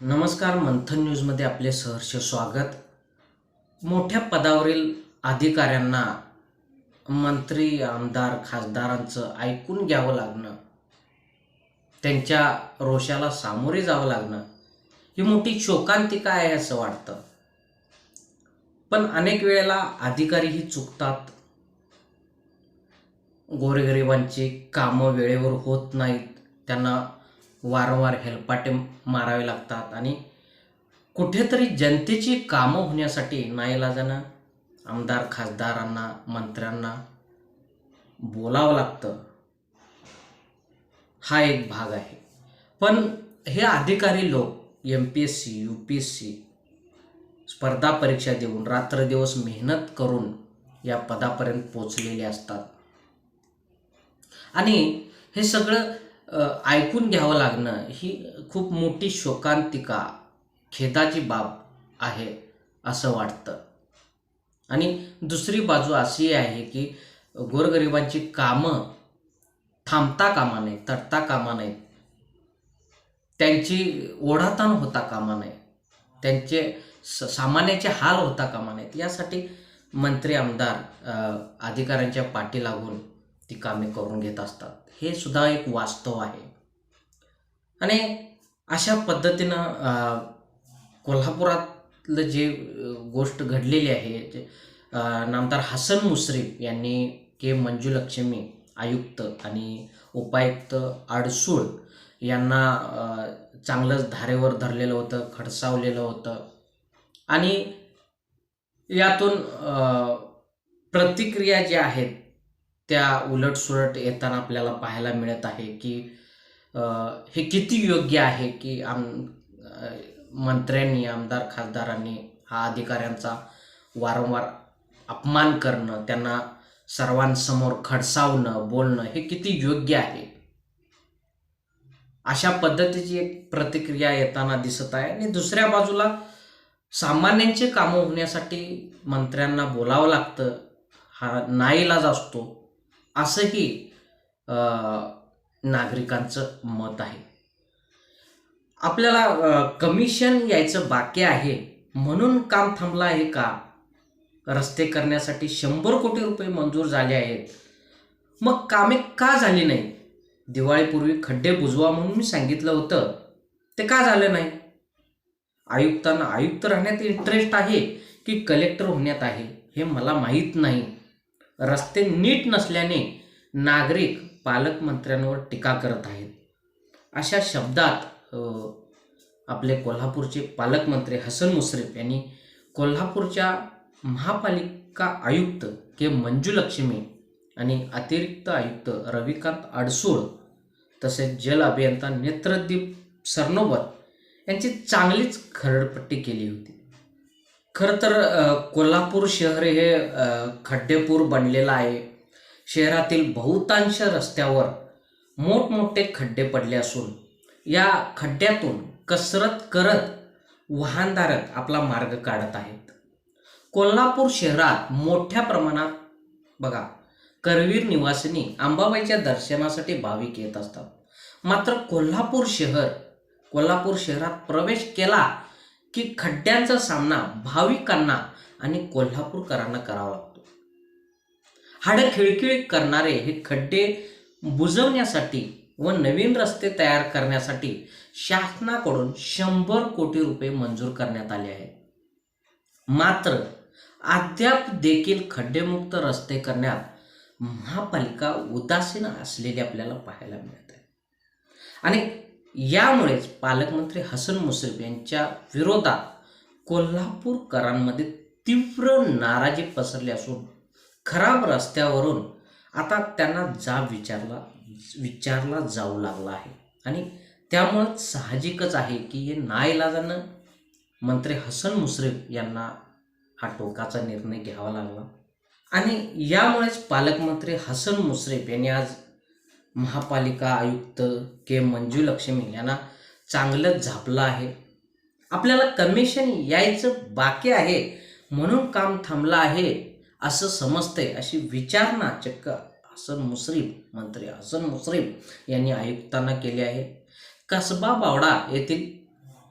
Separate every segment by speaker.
Speaker 1: नमस्कार मंथन न्यूजमध्ये आपले सहर्ष स्वागत. मोठ्या पदावरील अधिकाऱ्यांना मंत्री आमदार खासदारांचं ऐकून घ्यावं लागणं त्यांच्या रोषाला सामोरे जावं लागणं ही मोठी शोकांतिका आहे असं वाटतं. पण अनेक वेळेला अधिकारीही चुकतात. गोरगरिबांची कामं वेळेवर होत नाहीत. त्यांना वारंवार हेलपाटे मारावे लागतात आणि कुठेतरी जनतेची कामं होण्यासाठी नाईलाजानं आमदार खासदारांना मंत्र्यांना बोलावं लागतं. हा एक भाग आहे. पण हे अधिकारी लोक M P S C U P S C स्पर्धा परीक्षा देऊन रात्रदिवस मेहनत करून या पदापर्यंत पोचलेले असतात. आणि हे सगळं ऐकून घ्यावं लागणं ही खूप मोठी शोकांतिका खेदाची बाब आहे असं वाटतं. आणि दुसरी बाजू अशी आहे की गोरगरिबांची कामं थांबता कामा नये तटता कामा नयेत त्यांची ओढाताण होता कामा नये. त्यांचे स सामान्याचे हाल होता कामा नयेत. यासाठी मंत्री आमदार अधिकाऱ्यांच्या पाठी लागून ती कामे करून घेत असतात. हे सुद्धा एक वास्तव आहे. आणि अशा पद्धतीनं कोल्हापुरातलं जे गोष्ट घडलेली आहे नंतर नामदार हसन मुश्रीफ यांनी के. मंजुलक्ष्मी आयुक्त आणि उपायुक्त आडसूळ यांना चांगलंच धारेवर धरलेलं होतं खडसावलेलं होतं. आणि यातून प्रतिक्रिया ज्या आहेत त्या उलटसुलट येताना आपल्याला पाहायला मिळत आहे की हे किती योग्य आहे की आम मंत्र्यांनी आमदार खासदारांनी हा अधिकाऱ्यांचा वारंवार अपमान करणं त्यांना सर्वांसमोर खडसावणं बोलणं हे किती योग्य आहे? अशा पद्धतीची एक प्रतिक्रिया येताना दिसत आहे. आणि दुसऱ्या बाजूला सामान्यांचे कामं होण्यासाठी मंत्र्यांना बोलावं लागतं. हा नाईलाज असतो. असंही नागरिकांचं मत आहे. आपल्याला कमिशन यायचं बाकी आहे. म्हणून काम थांबलं आहे का? रस्ते करण्यासाठी शंभर कोटी रुपये मंजूर झाले आहेत. मग कामे का झाली नाही दिवाळीपूर्वी खड्डे बुजवा म्हणून मी सांगितलं होतं. ते का झालं नाही? आयुक्तांना आयुक्त राहण्यात इंटरेस्ट आहे की कलेक्टर होण्यात आहे हे मला माहीत नाही. रस्ते नीट नसल्याने नागरिक पालकमंत्र्यांवर टीका करत आहेत. अशा शब्दात आपले कोल्हापूरचे पालकमंत्री हसन मुश्रीफ यांनी कोल्हापूरच्या महापालिका आयुक्त के मंजुलक्ष्मी आणि अतिरिक्त आयुक्त रविकांत अडसूळ तसेच जल अभियंता नेत्रदीप सरनोबत यांची चांगलीच खरडपट्टी केली होती. खरं तर कोल्हापूर शहर हे खड्डेपूर बनलेलं आहे. शहरातील बहुतांश रस्त्यावर मोठमोठे खड्डे पडले असून या खड्ड्यातून कसरत करत वाहनधारक आपला मार्ग काढत आहेत. कोल्हापूर शहरात मोठ्या प्रमाणात बघा करवीर निवासिनी अंबाबाईच्या दर्शनासाठी भाविक येत असतात. मात्र कोल्हापूर शहर कोल्हापूर शहरात प्रवेश केला की खड्ड्यांचा सामना भाविकांना आणि कोल्हापूरकरांना करावा लागतो. हाडं खिळखिळीत करणारे हे खड्डे बुजवण्यासाठी व नवीन रस्ते तयार करण्यासाठी शासनाकडून शंभर कोटी रुपये मंजूर करण्यात आले आहेत. मात्र अद्याप देखील खड्डेमुक्त रस्ते करण्यात महापालिका उदासीन असलेली आपल्याला पाहायला मिळत आहे. आणि यामुळेच पालकमंत्री हसन मुश्रीफ यांच्या विरोधात कोल्हापूरकरांमध्ये तीव्र नाराजी पसरली असून खराब रस्त्यावरून आता त्यांना जाब विचारला विचारला जाऊ लागला आहे. आणि त्यामुळं साहजिकच आहे की हे नाईलाजानं मंत्री हसन मुश्रीफ यांना हा टोकाचा निर्णय घ्यावा लागला. आणि यामुळेच पालकमंत्री हसन मुश्रीफ यांनी आज महापालिका आयुक्त के मंजुलक्ष्मी यांना चांगलं झापलं आहे. आपल्याला कमिशन यायचं बाकी आहे. म्हणून काम थांबलं आहे असं समजतंय अशी विचारणा चक्क हसन मुश्रीफ मंत्री हसन मुश्रीफ यांनी आयुक्तांना केली आहे. कसबा बावडा येथील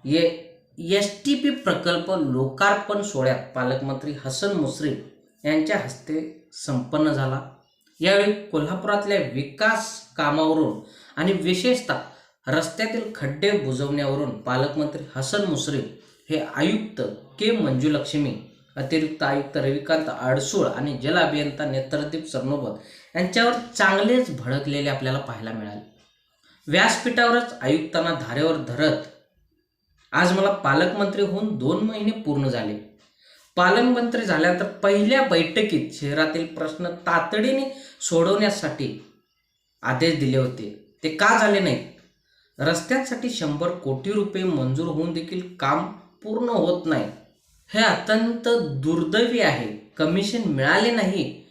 Speaker 1: ये एस टी पी प्रकल्प लोकार्पण सोहळ्यात पालकमंत्री हसन मुश्रीफ यांच्या हस्ते संपन्न झाला. यावेळी कोल्हापुरातल्या विकास कामावरून आणि विशेषतः रस्त्यातील खड्डे बुजवण्यावरून पालकमंत्री हसन मुश्रीफ हे आयुक्त के मंजुलक्ष्मी अतिरिक्त आयुक्त रविकांत आडसूळ आणि जल अभियंता नेत्रदीप सरनोबत यांच्यावर चांगलेच भडकलेले आपल्याला पाहायला मिळाले. व्यासपीठावरच आयुक्तांना धारेवर धरत आज मला पालकमंत्री होऊन दोन महिने पूर्ण झाले. पालकमंत्री झाल्यानंतर पहिल्या बैठकीत शहरातील प्रश्न तातडीने सोडवण्यासाठी आदेश दिले होते. ते का झाले नाहीत? रस्त्यांसाठी शंभर कोटी रुपये मंजूर होऊन देखील काम पूर्ण होत नाही. हे अत्यंत दुर्दैवी आहे. कमिशन मिळाले नाही.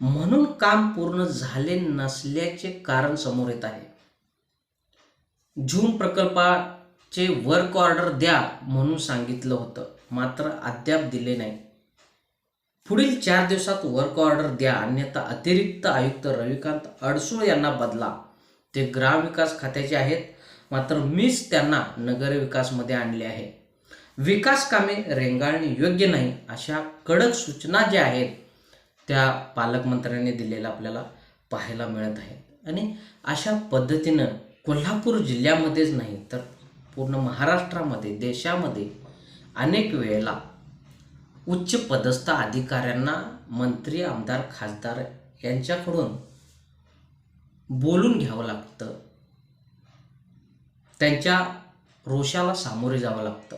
Speaker 1: म्हणून काम पूर्ण झाले नसल्याचे कारण समोर येत आहे. झूम चे वर्क ऑर्डर द्या म्हणून सांगितलं होतं. मात्र अद्याप दिले नाही. पुढील चार दिवसात वर्क ऑर्डर द्या. अन्यथा अतिरिक्त आयुक्त रविकांत अडसूळ यांना बदला. ते ग्रामविकास खात्याचे आहेत. मात्र मीच त्यांना नगरविकासमध्ये आणले आहे. विकास कामे रेंगाळणे योग्य नाही अशा कडक सूचना ज्या आहेत त्या पालकमंत्र्यांनी दिलेल्या आपल्याला पाहायला मिळत आहेत. आणि अशा पद्धतीनं कोल्हापूर जिल्ह्यामध्येच नाही तर पूर्ण महाराष्ट्रामध्ये देशामध्ये अनेक वेळेला उच्च पदस्थ अधिकाऱ्यांना मंत्री आमदार खासदार यांच्याकडून बोलून घ्यावं लागतं. त्यांच्या रोषाला सामोरे जावं लागतं.